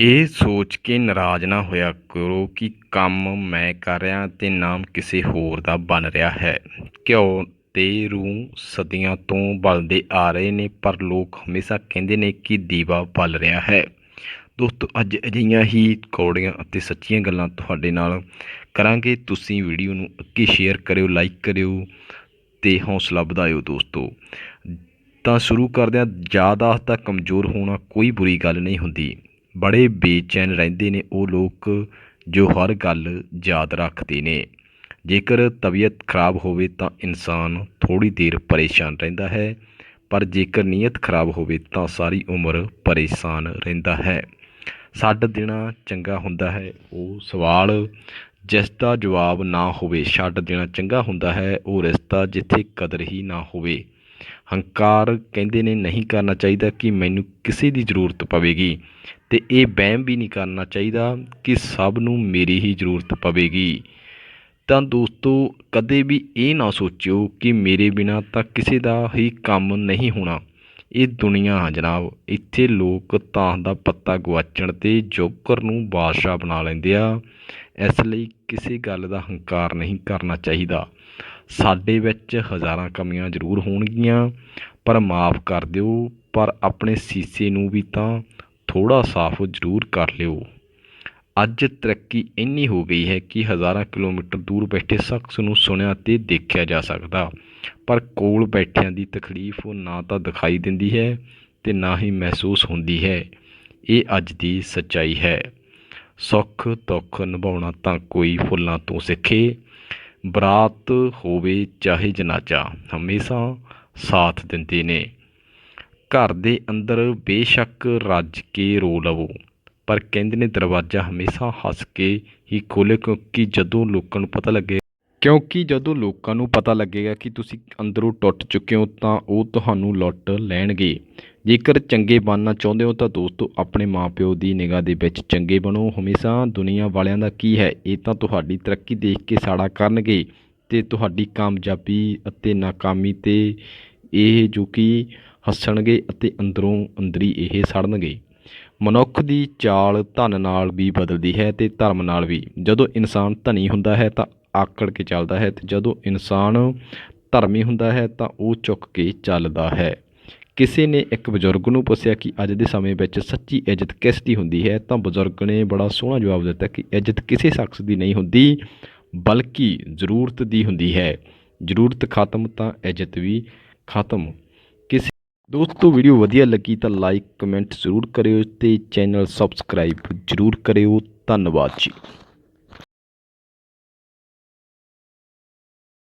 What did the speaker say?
ਇਹ ਸੋਚ ਕੇ ਨਾਰਾਜ਼ ਨਾ ਹੋਇਆ ਕਰੋ ਕਿ ਕੰਮ ਮੈਂ ਕਰ ਰਿਹਾ ਅਤੇ ਨਾਮ ਕਿਸੇ ਹੋਰ ਦਾ ਬਣ ਰਿਹਾ ਹੈ। ਘਿਓ ਤੇ ਰੂੰ ਸਦੀਆਂ ਤੋਂ ਬਲਦੇ ਆ ਰਹੇ ਨੇ, ਪਰ ਲੋਕ ਹਮੇਸ਼ਾ ਕਹਿੰਦੇ ਨੇ ਕਿ ਦੀਵਾ ਬਲ ਰਿਹਾ ਹੈ। ਦੋਸਤੋ, ਅੱਜ ਅਜਿਹੀਆਂ ਹੀ ਕੌੜੀਆਂ ਅਤੇ ਸੱਚੀਆਂ ਗੱਲਾਂ ਤੁਹਾਡੇ ਨਾਲ ਕਰਾਂਗੇ। ਤੁਸੀਂ ਵੀਡੀਓ ਨੂੰ ਅੱਗੇ ਸ਼ੇਅਰ ਕਰਿਓ, ਲਾਈਕ ਕਰਿਓ ਤੇ ਹੌਸਲਾ ਵਧਾਇਓ ਦੋਸਤੋ। ਤਾਂ ਸ਼ੁਰੂ ਕਰਦੇ ਹਾਂ। ਜ਼ਿਆਦਾ ਤਾਂ ਕਮਜ਼ੋਰ ਹੋਣਾ ਕੋਈ ਬੁਰੀ ਗੱਲ ਨਹੀਂ ਹੁੰਦੀ। ਬੜੇ ਬੇਚੈਨ ਰਹਿੰਦੇ ਨੇ ਉਹ ਲੋਕ ਜੋ ਹਰ ਗੱਲ ਯਾਦ ਰੱਖਦੇ ਨੇ। ਜੇਕਰ ਤਬੀਅਤ ਖਰਾਬ ਹੋਵੇ ਤਾਂ ਇਨਸਾਨ ਥੋੜ੍ਹੀ ਦੇਰ ਪਰੇਸ਼ਾਨ ਰਹਿੰਦਾ ਹੈ, ਪਰ ਜੇਕਰ ਨੀਅਤ ਖਰਾਬ ਹੋਵੇ ਤਾਂ ਸਾਰੀ ਉਮਰ ਪਰੇਸ਼ਾਨ ਰਹਿੰਦਾ ਹੈ। ਛੱਡ ਦੇਣਾ ਚੰਗਾ ਹੁੰਦਾ ਹੈ, ਉਹ ਸਵਾਲ ਜਿਸ ਦਾ ਜਵਾਬ ਨਾ ਹੋਵੇ, ਛੱਡ ਦੇਣਾ ਚੰਗਾ ਹੁੰਦਾ ਹੈ, ਉਹ ਰਿਸ਼ਤਾ ਜਿੱਥੇ ਕਦਰ ਹੀ ਨਾ ਹੋਵੇ। ਹੰਕਾਰ ਕਹਿੰਦੇ ਨੇ ਨਹੀਂ ਕਰਨਾ ਚਾਹੀਦਾ ਕਿ ਮੈਨੂੰ ਕਿਸੇ ਦੀ ਜ਼ਰੂਰਤ ਪਵੇਗੀ ਅਤੇ ਇਹ ਵਹਿਮ ਵੀ ਨਹੀਂ ਕਰਨਾ ਚਾਹੀਦਾ ਕਿ ਸਭ ਨੂੰ ਮੇਰੀ ਹੀ ਜ਼ਰੂਰਤ ਪਵੇਗੀ। ਤਾਂ ਦੋਸਤੋ, ਕਦੇ ਵੀ ਇਹ ਨਾ ਸੋਚਿਓ ਕਿ ਮੇਰੇ ਬਿਨਾਂ ਤਾਂ ਕਿਸੇ ਦਾ ਹੀ ਕੰਮ ਨਹੀਂ ਹੋਣਾ। ਇਹ ਦੁਨੀਆ ਆ ਜਨਾਬ। ਇੱਥੇ ਲੋਕ ਤਾਂ ਦਾ ਪੱਤਾ ਗਵਾਚਣ ਤੇ ਜੋਕਰ ਨੂੰ ਬਾਦਸ਼ਾਹ ਬਣਾ ਲੈਂਦੇ ਆ। ਇਸ ਲਈ ਕਿਸੇ ਗੱਲ ਦਾ ਹੰਕਾਰ ਨਹੀਂ ਕਰਨਾ ਚਾਹੀਦਾ। ਸਾਡੇ ਵਿੱਚ ਹਜ਼ਾਰਾਂ ਕਮੀਆਂ ਜ਼ਰੂਰ ਹੋਣਗੀਆਂ, ਪਰ ਮਾਫ ਕਰ ਦਿਓ, ਪਰ ਆਪਣੇ ਸੀਸੇ ਨੂੰ ਵੀ ਤਾਂ ਥੋੜ੍ਹਾ ਸਾਫ਼ ਜ਼ਰੂਰ ਕਰ ਲਿਓ। ਅੱਜ ਤਰੱਕੀ ਇੰਨੀ ਹੋ ਗਈ ਹੈ ਕਿ ਹਜ਼ਾਰਾਂ ਕਿਲੋਮੀਟਰ ਦੂਰ ਬੈਠੇ ਸ਼ਖਸ ਨੂੰ ਸੁਣਿਆ ਤੇ ਦੇਖਿਆ ਜਾ ਸਕਦਾ, ਪਰ ਕੋਲ ਬੈਠਿਆਂ ਦੀ ਤਕਲੀਫ ਨਾ ਤਾਂ ਦਿਖਾਈ ਦਿੰਦੀ ਹੈ ਤੇ ਨਾ ਹੀ ਮਹਿਸੂਸ ਹੁੰਦੀ ਹੈ। ਇਹ ਅੱਜ ਦੀ ਸੱਚਾਈ ਹੈ। ਸੁੱਖ ਦੁੱਖ ਨਿਭਾਉਣਾ ਤਾਂ ਕੋਈ ਫੁੱਲਾਂ ਤੋਂ ਸਿੱਖੇ ਬਰਾਤ ਹੋਵੇ ਚਾਹੇ ਜਨਾਜ਼ਾ, ਹਮੇਸ਼ਾ ਸਾਥ ਦਿੰਦੇ ਨੇ। ਘਰ ਦੇ ਅੰਦਰ ਬੇਸ਼ੱਕ ਰੱਜ ਕੇ ਰੋ ਲਵੋ, ਪਰ ਕਹਿੰਦੇ ਨੇ ਦਰਵਾਜ਼ਾ ਹਮੇਸ਼ਾ ਹੱਸ ਕੇ ਹੀ ਖੋਲੇ, ਕਿਉਂਕਿ ਜਦੋਂ ਲੋਕਾਂ ਨੂੰ ਪਤਾ ਲੱਗੇ, ਕਿਉਂਕਿ ਜਦੋਂ ਲੋਕਾਂ ਨੂੰ ਪਤਾ ਲੱਗੇਗਾ ਕਿ ਤੁਸੀਂ ਅੰਦਰੋਂ ਟੁੱਟ ਚੁੱਕੇ ਹੋ, ਤਾਂ ਉਹ ਤੁਹਾਨੂੰ ਲੁੱਟ ਲੈਣਗੇ। ਜੇਕਰ ਚੰਗੇ ਬਣਨਾ ਚਾਹੁੰਦੇ ਹੋ ਤਾਂ ਦੋਸਤੋ, ਆਪਣੇ ਮਾਪਿਓ ਦੀ ਨਿਗਾਹ ਦੇ ਵਿੱਚ ਚੰਗੇ ਬਣੋ। ਹਮੇਸ਼ਾ ਦੁਨੀਆ ਵਾਲਿਆਂ ਦਾ ਕੀ ਹੈ, ਇਹ ਤਾਂ ਤੁਹਾਡੀ ਤਰੱਕੀ ਦੇਖ ਕੇ ਸਾੜਾ ਕਰਨਗੇ ਤੇ ਤੁਹਾਡੀ ਕਾਮਯਾਬੀ ਅਤੇ ਨਾਕਾਮੀ ਤੇ ਇਹ ਜੋ ਕਿ ਹੱਸਣਗੇ ਅਤੇ ਅੰਦਰੋਂ ਅੰਦਰੀ ਇਹ ਸੜਨਗੇ। ਮਨੁੱਖ ਦੀ ਚਾਲ ਧਨ ਨਾਲ ਵੀ ਬਦਲਦੀ ਹੈ ਤੇ ਧਰਮ ਨਾਲ ਵੀ। ਜਦੋਂ ਇਨਸਾਨ ਧਨੀ ਹੁੰਦਾ ਹੈ ਤਾਂ ਆਕੜ ਕੇ ਚੱਲਦਾ ਹੈ ਤੇ ਜਦੋਂ ਇਨਸਾਨ ਧਰਮੀ ਹੁੰਦਾ ਹੈ ਤਾਂ ਉਹ ਚੁੱਕ ਕੇ ਚੱਲਦਾ ਹੈ। ਕਿਸੇ ਨੇ ਇੱਕ ਬਜ਼ੁਰਗ ਨੂੰ ਪੁੱਛਿਆ ਕਿ ਅੱਜ ਦੇ ਸਮੇਂ ਵਿੱਚ ਸੱਚੀ ਇੱਜ਼ਤ ਕਿਸ ਦੀ ਹੁੰਦੀ ਹੈ, ਤਾਂ ਬਜ਼ੁਰਗ ਨੇ ਬੜਾ ਸੋਹਣਾ ਜਵਾਬ ਦਿੱਤਾ ਕਿ ਇੱਜ਼ਤ ਕਿਸੇ ਸ਼ਖਸ ਦੀ ਨਹੀਂ ਹੁੰਦੀ, ਬਲਕਿ ਜ਼ਰੂਰਤ ਦੀ ਹੁੰਦੀ ਹੈ। ਜ਼ਰੂਰਤ ਖਤਮ, ਤਾਂ ਇੱਜ਼ਤ ਵੀ ਖਤਮ। ਕਿਸੇ ਦੋਸਤੋ, ਵੀਡੀਓ ਵਧੀਆ ਲੱਗੀ ਤਾਂ ਲਾਈਕ, ਕਮੈਂਟ ਜ਼ਰੂਰ ਕਰਿਓ ਤੇ ਚੈਨਲ ਸਬਸਕ੍ਰਾਈਬ ਜ਼ਰੂਰ ਕਰਿਓ। ਧੰਨਵਾਦ ਜੀ।